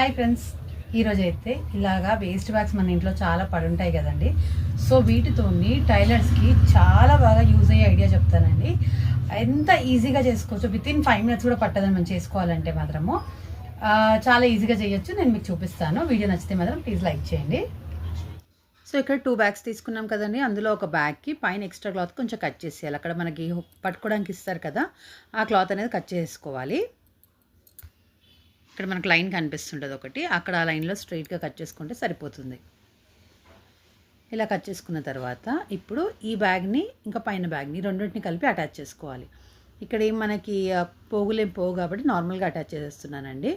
Hi friends ఈరోజు అయితే ఇలాగా వేస్ట్ బ్యాగ్స్ మన ఇంట్లో చాలా పడుంటాయి కదండి. సో వీటితోని టైలర్స్కి చాలా బాగా యూజ్ అయ్యే ఐడియా చెప్తానండి. ఎంత ఈజీగా చేసుకోవచ్చు? విత్ ఇన్ ఫైవ్ మినిట్స్ కూడా పట్టదని మనం చేసుకోవాలంటే మాత్రము చాలా ఈజీగా చేయొచ్చు. నేను మీకు చూపిస్తాను. వీడియో నచ్చితే మాత్రం ప్లీజ్ లైక్ చేయండి. సో ఇక్కడ టూ బ్యాగ్స్ తీసుకున్నాం కదండి. అందులో ఒక బ్యాగ్కి పైన ఎక్స్ట్రా క్లాత్ కొంచెం కట్ చేసేయాలి. అక్కడ మనకి పట్టుకోవడానికి ఇస్తారు కదా ఆ క్లాత్ అనేది కట్ చేసుకోవాలి. ఇక్కడ మనకు లైన్ కనిపిస్తుంటుంది ఒకటి. అక్కడ ఆ లైన్లో స్ట్రైట్గా కట్ చేసుకుంటే సరిపోతుంది. ఇలా కట్ చేసుకున్న తర్వాత ఇప్పుడు ఈ బ్యాగ్ని ఇంకా పైన బ్యాగ్ని రెండింటిని కలిపి అటాచ్ చేసుకోవాలి. ఇక్కడ ఏం మనకి పోగులేం పోగు కాబట్టి నార్మల్గా అటాచ్ చేసేస్తున్నానండి.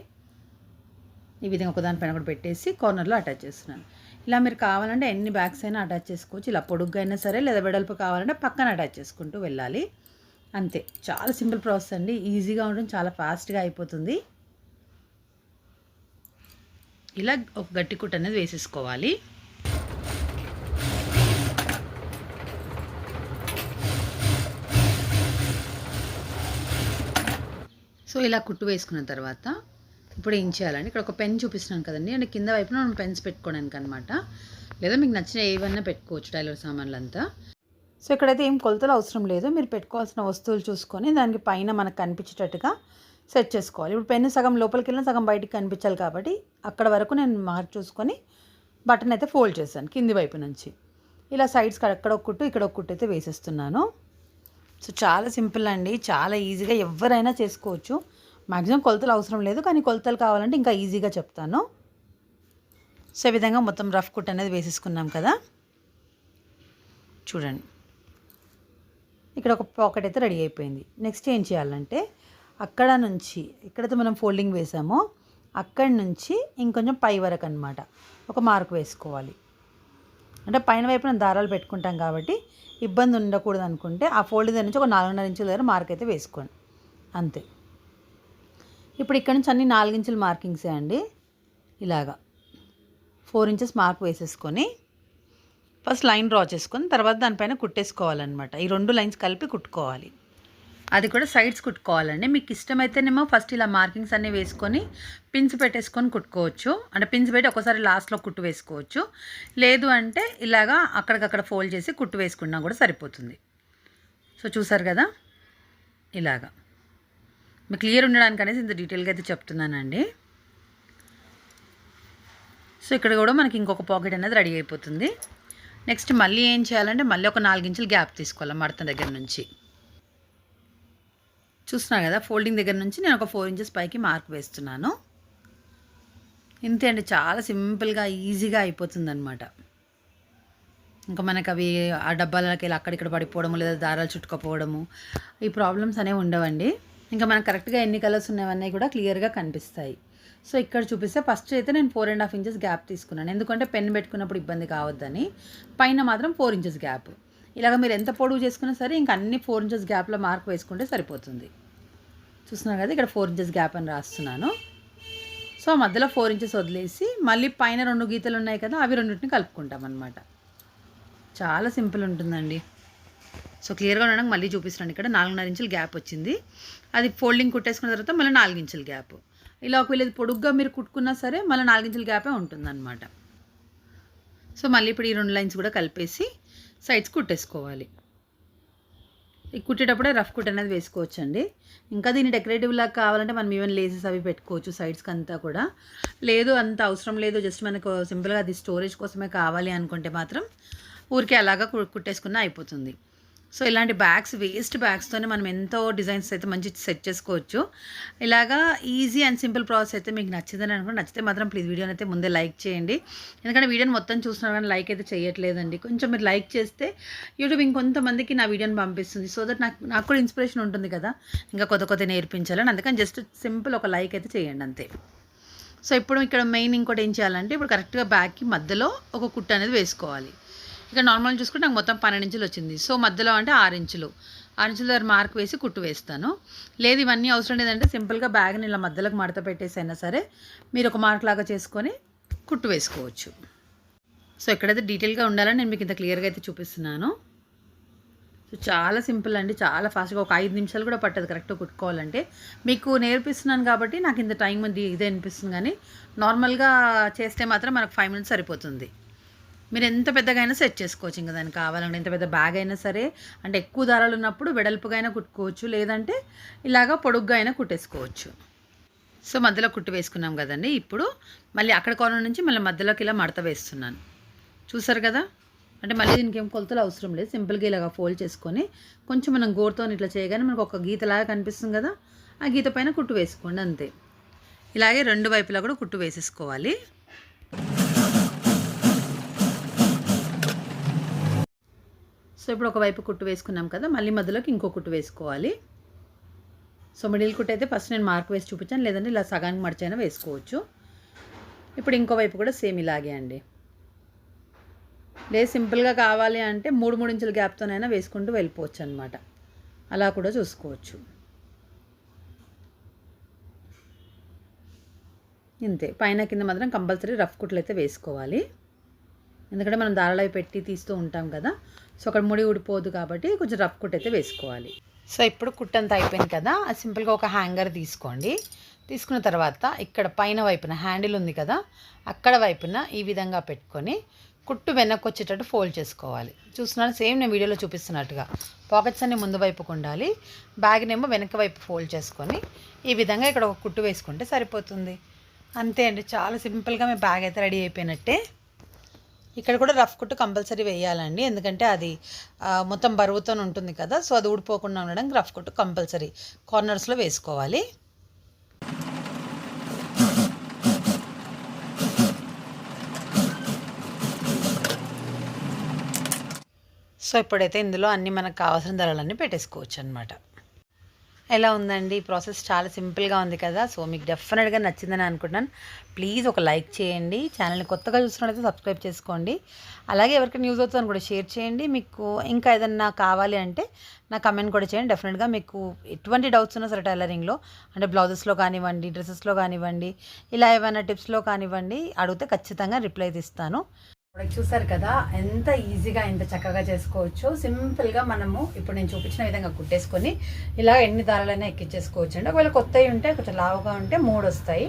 ఈ విధంగా ఒకదానిపైన ఒకటి పెట్టేసి కార్నర్లో అటాచ్ చేస్తున్నాను. ఇలా మీరు కావాలంటే ఎన్ని బ్యాగ్స్ అయినా అటాచ్ చేసుకోవచ్చు. ఇలా పొడుగ్గా అయినా సరే లేదా వెడల్పు కావాలంటే పక్కన అటాచ్ చేసుకుంటూ వెళ్ళాలి. అంతే. చాలా సింపుల్ ప్రాసెస్ అండి. ఈజీగా ఉంటుంది చాలా ఫాస్ట్గా అయిపోతుంది. ఇలా ఒక గట్టి కుట్టు అనేది వేసేసుకోవాలి. సో ఇలా కుట్టు వేసుకున్న తర్వాత ఇప్పుడు ఏం చేయాలండి ఇక్కడ ఒక పెన్ చూపిస్తున్నాను కదండి. అంటే కింద వైపున మనం పెన్స్ పెట్టుకోవడానికి అనమాట లేదా మీకు నచ్చిన ఏవన్నా పెట్టుకోవచ్చు టైలర్ సామాన్లు అంతా సో ఇక్కడైతే ఏం కొలతలు అవసరం లేదు. మీరు పెట్టుకోవాల్సిన వస్తువులు చూసుకొని దానికి పైన మనకు కనిపించేటట్టుగా సెట్ చేసుకోవాలి. ఇప్పుడు పెన్ను సగం లోపలికి వెళ్ళిన సగం బయటికి కనిపించాలి కాబట్టి అక్కడ వరకు నేను మార్క్ చూసుకొని బటన్ అయితే ఫోల్డ్ చేశాను కింది వైపు నుంచి. ఇలా సైడ్స్ అక్కడ ఒక కుట్టు ఇక్కడ ఒక కుట్టు అయితే వేసేస్తున్నాను. సో చాలా సింపుల్ అండి. చాలా ఈజీగా ఎవరైనా చేసుకోవచ్చు. మ్యాక్సిమం కొలతలు అవసరం లేదు కానీ కొలతలు కావాలంటే ఇంకా ఈజీగా చెప్తాను. సో ఈ విధంగా మొత్తం రఫ్ కుట్ అనేది వేసేసుకున్నాం కదా. చూడండి. ఇక్కడ ఒక పాకెట్ అయితే రెడీ అయిపోయింది. నెక్స్ట్ ఏం చేయాలంటే అక్కడ నుంచి ఎక్కడైతే మనం ఫోల్డింగ్ వేసామో అక్కడి నుంచి ఇంకొంచెం పై వరకు అనమాట ఒక మార్క్ వేసుకోవాలి. అంటే పైన వైపున దారాలు పెట్టుకుంటాం కాబట్టి ఇబ్బంది ఉండకూడదు అనుకుంటే ఆ ఫోల్డ్ దగ్గర నుంచి ఒక నాలుగున్నర ఇంచుల దగ్గర మార్క్ అయితే వేసుకోండి. అంతే. ఇప్పుడు ఇక్కడ నుంచి అన్ని నాలుగించుల మార్కింగ్సే అండి. ఇలాగా. ఫోర్ ఇంచెస్ మార్క్ వేసేసుకొని ఫస్ట్ లైన్ డ్రా చేసుకొని తర్వాత దానిపైన కుట్టేసుకోవాలన్నమాట. ఈ రెండు లైన్స్ కలిపి కుట్టుకోవాలి. అది కూడా సైడ్స్ కుట్టుకోవాలండి. మీకు ఇష్టమైతేనేమో ఫస్ట్ ఇలా మార్కింగ్స్ అన్నీ వేసుకొని పిన్స్ పెట్టేసుకొని కుట్టుకోవచ్చు. అంటే పిన్స్ పెట్టి ఒకసారి లాస్ట్లో కుట్టు వేసుకోవచ్చు. లేదు అంటే ఇలాగా అక్కడికక్కడ ఫోల్డ్ చేసి కుట్టు వేసుకున్నా కూడా సరిపోతుంది. సో చూసారు కదా? ఇలాగా. మీకు క్లియర్ ఉండడానికి అనేసి ఇంత డీటెయిల్గా అయితే చెప్తున్నానండి. సో ఇక్కడ కూడా మనకి ఇంకొక పాకెట్ అనేది రెడీ అయిపోతుంది. నెక్స్ట్ మళ్ళీ ఏం చేయాలంటే మళ్ళీ ఒక నాలుగించులు గ్యాప్ తీసుకోవాలి మడత దగ్గర నుంచి. చూస్తున్నా కదా ఫోల్డింగ్ దగ్గర నుంచి నేను ఒక ఫోర్ ఇంచెస్ పైకి మార్క్ వేస్తున్నాను. ఇంతే అండి చాలా సింపుల్గా ఈజీగా అయిపోతుందనమాట ఇంకా మనకు అవి ఆ డబ్బాలకి వెళ్ళి అక్కడిక్కడ పడిపోవడము లేదా దారాలు చుట్టుకోపోవడము ఈ ప్రాబ్లమ్స్ అనేవి ఉండవండి. ఇంకా మనకు కరెక్ట్గా ఎన్ని కలర్స్ ఉన్నాయన్నీ కూడా క్లియర్గా కనిపిస్తాయి. సో ఇక్కడ చూపిస్తే ఫస్ట్ అయితే నేను four and half inches gap తీసుకున్నాను. ఎందుకంటే పెన్ పెట్టుకున్నప్పుడు ఇబ్బంది కావద్దని. పైన మాత్రం ఫోర్ ఇంచెస్ గ్యాప్. ఇలాగ మీరు ఎంత పొడవు చేసుకున్నా సరే ఇంకా అన్ని ఫోర్ ఇంచెస్ గ్యాప్లో మార్క్ వేసుకుంటే సరిపోతుంది. చూస్తున్నారు కదా ఇక్కడ ఫోర్ ఇంచెస్ గ్యాప్ అని రాస్తున్నాను. సో మధ్యలో ఫోర్ ఇంచెస్ వదిలేసి మళ్ళీ పైన రెండు గీతలు ఉన్నాయి కదా అవి రెండింటిని కలుపుకుంటాం అనమాట చాలా సింపుల్ ఉంటుందండి. సో క్లియర్గా ఉండడానికి మళ్ళీ చూపిస్తున్నాను ఇక్కడ. నాలుగున్నర ఇంచుల గ్యాప్ వచ్చింది. అది ఫోల్డింగ్ కుట్టేసుకున్న తర్వాత మళ్ళీ నాలుగు ఇంచుల గ్యాప్ ఇలా ఒకవేళ ఇది పొడుగ్గా మీరు కుట్టుకున్నా సరే మళ్ళీ నాలుగించుల గ్యాపే ఉంటుందన్నమాట. సో మళ్ళీ ఇప్పుడు ఈ రెండు లైన్స్ కూడా కలిపేసి సైడ్స్ కుట్టేసుకోవాలి. కుట్టేటప్పుడే రఫ్ కుట్ అనేది వేసుకోవచ్చు అండి ఇంకా దీన్ని డెకరేటివ్ లాగా కావాలంటే మనం ఈవెన్ లేసెస్ అవి పెట్టుకోవచ్చు సైడ్స్కి అంతా కూడా. లేదు అంత అవసరం లేదు జస్ట్ మనకు సింపుల్గా అది స్టోరేజ్ కోసమే కావాలి అనుకుంటే మాత్రం ఊరికే అలాగా కు- కుట్టేసుకున్న అయిపోతుంది. సో ఇలాంటి బ్యాగ్స్ వేస్ట్ బ్యాగ్స్తోనే మనం ఎంతో డిజైన్స్ అయితే మంచి సెట్ చేసుకోవచ్చు. ఇలాగా ఈజీ అండ్ సింపుల్ ప్రాసెస్ అయితే మీకు నచ్చిందని అనుకుంటే నచ్చితే మాత్రం ప్లీజ్ వీడియోని అయితే ముందే లైక్ చేయండి. ఎందుకంటే వీడియోని మొత్తం చూస్తున్నారు కానీ లైక్ అయితే చేయట్లేదండి. కొంచెం మీరు లైక్ చేస్తే యూట్యూబ్ ఇంకొంతమందికి నా వీడియోని పంపిస్తుంది. సో దట్ నాకు నాకు కూడా ఇన్స్పిరేషన్ ఉంటుంది కదా. ఇంకా కొత్త కొత్త నేర్పించాలని. అందుకని జస్ట్ సింపుల్ ఒక లైక్ అయితే చేయండి అంతే. సో ఇప్పుడు ఇక్కడ మెయిన్ ఇంకోటి ఏం చేయాలంటే ఇప్పుడు కరెక్ట్గా బ్యాగ్కి మధ్యలో ఒక కుట్టు అనేది వేసుకోవాలి. ఇక్కడ నార్మల్ చూసుకుంటే నాకు మొత్తం పన్నెండు ఇంచులు వచ్చింది. సో మధ్యలో అంటే ఆరు ఇంచులు. ఆరు ఇంచుల దగ్గర మార్క్ వేసి కుట్టు వేస్తాను. లేదు ఇవన్నీ అవసరం లేదంటే సింపుల్గా బ్యాగ్ని ఇలా మధ్యలోకి మడత పెట్టేసి అయినా సరే మీరు ఒక మార్క్ లాగా చేసుకొని కుట్టు వేసుకోవచ్చు. సో ఎక్కడైతే డీటెయిల్గా ఉండాలని నేను మీకు ఇంత క్లియర్గా అయితే చూపిస్తున్నాను. సో చాలా సింపుల్ అండి. చాలా ఫాస్ట్గా ఒక ఐదు నిమిషాలు కూడా పట్టదు కరెక్ట్గా కుట్టుకోవాలంటే. మీకు నేర్పిస్తున్నాను కాబట్టి నాకు ఇంత టైం ఉంది ఇదే అనిపిస్తుంది కానీ నార్మల్గా చేస్తే మాత్రం మనకు ఫైవ్ మినిట్స్ సరిపోతుంది. మీరు ఎంత పెద్దగా అయినా సెట్ చేసుకోవచ్చు. ఇంకా దానికి కావాలంటే ఎంత పెద్ద బ్యాగ్ అయినా సరే అంటే ఎక్కువ దారాలు ఉన్నప్పుడు వెడల్పుగా అయినా కుట్టుకోవచ్చు. లేదంటే ఇలాగా పొడుగ్గా అయినా కుట్టేసుకోవచ్చు. సో మధ్యలో కుట్టు వేసుకున్నాం కదండి. ఇప్పుడు మళ్ళీ అక్కడ కోణం నుంచి మళ్ళీ మధ్యలోకి ఇలా మడత వేస్తున్నాను. చూసారు కదా? అంటే మళ్ళీ దీనికి ఏం కొలతలు అవసరం లేదు. సింపుల్గా ఇలాగ ఫోల్డ్ చేసుకొని కొంచెం మనం గోరుతో ఇట్లా చేయగానే మనకు ఒక గీతలాగా కనిపిస్తుంది కదా? ఆ గీత పైన కుట్టు వేసుకోండి అంతే. ఇలాగే రెండు వైపులా కూడా కుట్టు వేసేసుకోవాలి. సో ఇప్పుడు ఒకవైపు కుట్టు వేసుకున్నాం కదా మళ్ళీ మధ్యలోకి ఇంకో కుట్టు వేసుకోవాలి. సో మిడిల్ కుట్టు అయితే ఫస్ట్ నేను మార్క్ వేసి చూపించాను లేదంటే ఇలా సగానికి మడిచైనా వేసుకోవచ్చు. ఇప్పుడు ఇంకో వైపు కూడా సేమ్ ఇలాగే అండి. లేదు సింపుల్గా కావాలి అంటే మూడు మూడు ఇంచుల గ్యాప్తోనైనా వేసుకుంటూ వెళ్ళిపోవచ్చు అనమాట అలా కూడా చూసుకోవచ్చు. ఇంతే. పైన కింద మాత్రం కంపల్సరీ రఫ్ కుట్లు అయితే వేసుకోవాలి. ఎందుకంటే మనం దారాలు పెట్టి తీస్తూ ఉంటాం కదా. సో అక్కడ ముడి ఊడిపోదు కాబట్టి కొంచెం రఫ్ కుట్ అయితే వేసుకోవాలి. సో ఇప్పుడు కుట్ అంతా అయిపోయింది కదా. ఆ సింపుల్గా ఒక హ్యాంగర్ తీసుకోండి. తీసుకున్న తర్వాత ఇక్కడ పైన వైపున హ్యాండిల్ ఉంది కదా. అక్కడ వైపున ఈ విధంగా పెట్టుకొని కుట్టు వెనక్కి వచ్చేటట్టు ఫోల్డ్ చేసుకోవాలి. చూస్తున్నాను సేమ్ నేను వీడియోలో చూపిస్తున్నట్టుగా. పాకెట్స్ అన్ని ముందు వైపుకు ఉండాలి. బ్యాగ్నేమో వెనక వైపు ఫోల్డ్ చేసుకొని ఈ విధంగా ఇక్కడ ఒక కుట్టు వేసుకుంటే సరిపోతుంది. అంతే అండి. చాలా సింపుల్గా మీ బ్యాగ్ అయితే రెడీ అయిపోయినట్టే. ఇక్కడ కూడా రఫ్ కుట్టు కంపల్సరీ వేయాలండి. ఎందుకంటే అది మొత్తం బరువుతో ఉంటుంది కదా సో అది ఊడిపోకుండా ఉండడానికి రఫ్ కుట్టు కంపల్సరీ. కార్నర్స్లో వేసుకోవాలి. సో ఇప్పుడైతే ఇందులో అన్నీ మనకు కావాల్సిన ధరలన్నీ పెట్టేసుకోవచ్చు అనమాట ఎలా ఉందండి? ఈ ప్రాసెస్ చాలా సింపుల్గా ఉంది కదా. సో మీకు డెఫినెట్గా నచ్చిందని అనుకుంటున్నాను. ప్లీజ్ ఒక లైక్ చేయండి. ఛానల్ని కొత్తగా చూస్తున్నట్లయితే సబ్స్క్రైబ్ చేసుకోండి. అలాగే ఎవరికైనా యూజ్ అవుతుందని కూడా షేర్ చేయండి. మీకు ఇంకా ఏదన్నా కావాలి అంటే నా కమెంట్ కూడా చేయండి. డెఫినెట్గా మీకు ఎటువంటి డౌట్స్ ఉన్నా సరే టైలరింగ్లో అంటే బ్లౌజెస్లో కానివ్వండి డ్రెస్సెస్లో కానివ్వండి ఇలా ఏమైనా టిప్స్లో కానివ్వండి అడిగితే ఖచ్చితంగా రిప్లై ఇస్తాను ప్రొడక్ట్ చూసారు కదా ఎంత ఈజీగా ఎంత చక్కగా చేసుకోవచ్చు. సింపుల్గా మనము ఇప్పుడు నేను చూపించిన విధంగా కుట్టేసుకొని ఇలా ఎన్ని దారాలైనా ఎక్కించేసుకోవచ్చు అండి ఒకవేళ కొత్తవి ఉంటే కొంచెం లావుగా ఉంటే మూడు వస్తాయి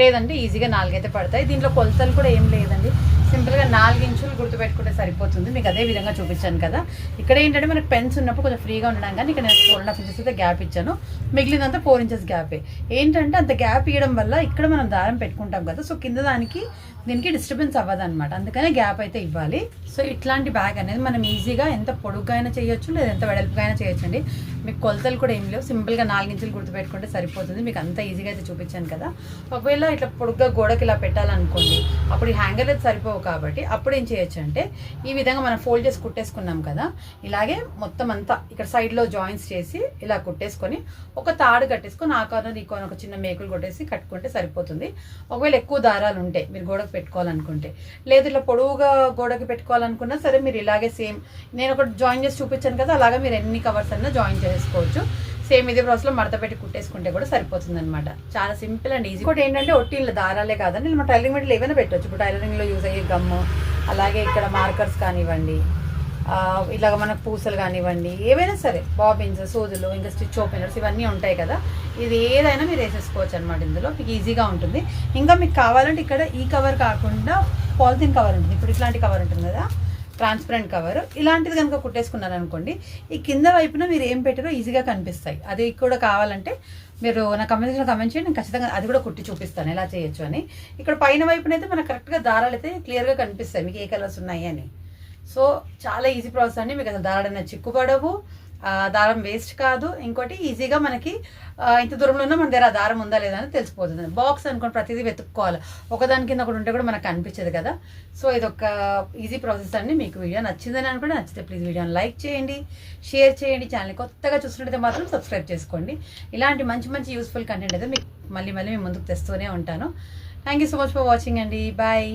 లేదంటే ఈజీగా నాలుగైతే పడతాయి. దీంట్లో కొలతలు కూడా ఏం లేదండి. సింపుల్గా నాలుగు ఇంచులు గుర్తుపెట్టుకుంటే సరిపోతుంది. మీకు అదే విధంగా చూపించాను కదా. ఇక్కడ ఏంటంటే మనకి పెన్స్ ఉన్నప్పుడు కొంచెం ఫ్రీగా ఉండడం కానీ ఇక్కడ నేను ఫోర్ అండ్ హాఫ్ ఇంచెస్ అయితే గ్యాప్ ఇచ్చాను. మిగిలినంతా ఫోర్ ఇంచెస్ గ్యాపే ఏంటంటే అంత గ్యాప్ ఇవ్వడం వల్ల ఇక్కడ మనం దారం పెట్టుకుంటాం కదా. సో కింద దానికి దీనికి డిస్టర్బెన్స్ అవ్వదు అనమాట అందుకనే గ్యాప్ అయితే ఇవ్వాలి. సో ఇట్లాంటి బ్యాగ్ అనేది మనం ఈజీగా ఎంత పొడుగ్గా అయినా చేయొచ్చు లేదా ఎంత వెడల్పుగా అయినా చేయొచ్చు అండి మీకు కొలతలు కూడా ఏం లేవు. సింపుల్గా నాలుగించులు గుర్తుపెట్టుకుంటే సరిపోతుంది. మీకు అంత ఈజీగా అయితే చూపించాను కదా. ఒకవేళ ఇట్లా పొడుగ్గా గోడకి ఇలా పెట్టాలనుకోండి అప్పుడు ఈ హ్యాంగర్ అయితే సరిపోవు కాబట్టి అప్పుడు ఏం చేయొచ్చు అంటే ఈ విధంగా మనం ఫోల్డ్ చేసి కుట్టేసుకున్నాం కదా ఇలాగే మొత్తం అంతా ఇక్కడ సైడ్లో జాయింట్స్ చేసి ఇలా కుట్టేసుకొని ఒక తాడు కట్టేసుకొని ఆ కార్నర్ ఈ కార్నర్ ఒక చిన్న మేకులు కొట్టేసి కట్టుకుంటే సరిపోతుంది. ఒకవేళ ఎక్కువ దారాలు ఉంటాయి మీరు గోడకు పెట్టుకోవాలనుకుంటే. లేదు ఇట్లా పొడవుగా గోడకి పెట్టుకోవాలనుకున్నా సరే మీరు ఇలాగే సేమ్ నేను ఒకటి జాయిన్ చేసి చూపించాను కదా అలాగే మీరు ఎన్ని కవర్స్ అన్నా జాయిన్ చేసుకోవచ్చు సేమ్ ఇదే ప్రాసెస్లో మడత పెట్టి కుట్టేసుకుంటే కూడా సరిపోతుంది అనమాట చాలా సింపుల్ అండ్ ఈజీ. ఒకటి ఏంటంటే ఒట్టి దారాలే కాదండి మన టైలరింగ్ మెటీరియల్ ఏమైనా పెట్టవచ్చు ఇప్పుడు టైలరింగ్లో యూజ్ అయ్యే గమ్ము అలాగే ఇక్కడ మార్కర్స్ కానివ్వండి ఇలాగ మనకు పూసలు కానివ్వండి ఏవైనా సరే బాబిన్స్ సూదులు ఇంకా స్టిచ్ ఓపెనర్స్ ఇవన్నీ ఉంటాయి కదా. ఇది ఏదైనా మీరు వేసేసుకోవచ్చు అనమాట ఇందులో. మీకు ఈజీగా ఉంటుంది. ఇంకా మీకు కావాలంటే ఇక్కడ ఈ కవర్ కాకుండా పాలిథిన్ కవర్ ఉంటుంది. ఇప్పుడు ఇట్లాంటి కవర్ ఉంటుంది కదా. Transparent cover. ఇలాంటిది కనుక కుట్టేసుకున్నారు అనుకోండి ఈ కింద వైపున మీరు ఏం పెట్టారో ఈజీగా కనిపిస్తాయి. అది కూడా కావాలంటే మీరు నా కమెంట్స్లో కమెంట్ చేయండి నేను ఖచ్చితంగా అది కూడా కుట్టి చూపిస్తాను ఎలా చేయొచ్చు అని. ఇక్కడ పైన వైపున అయితే మనకు కరెక్ట్గా దారాలు అయితే క్లియర్గా కనిపిస్తాయి. మీకు ఏ కలర్స్ ఉన్నాయి అని. సో చాలా ఈజీ ప్రాసెస్ అండి. మీకు అసలు దారాడైనా చిక్కుపడవు. దారం వేస్ట్ కాదు. ఇంకోటి ఈజీగా మనకి ఇంత దూరంలో ఉన్నా మన దగ్గర ఆ దారం ఉందా లేదా అని తెలిసిపోతుంది. బాక్స్ అనుకోని ప్రతిదీ వెతుక్కోవాలి. ఒకదాని కింద ఒకటి ఉంటే కూడా మనకు కనిపించదు కదా. సో ఇది ఒక ఈజీ ప్రాసెస్ అండి. మీకు వీడియో నచ్చిందని అనుకుంటే నచ్చితే ప్లీజ్ వీడియోని లైక్ చేయండి షేర్ చేయండి ఛానల్ కొత్తగా చూసినట్టయితే మాత్రం సబ్స్క్రైబ్ చేసుకోండి. ఇలాంటి మంచి మంచి యూస్ఫుల్ కంటెంట్ అయితే మీకు మళ్ళీ మళ్ళీ మేము ముందుకు తెస్తూనే ఉంటాను. Thank you so much for watching అండి. బాయ్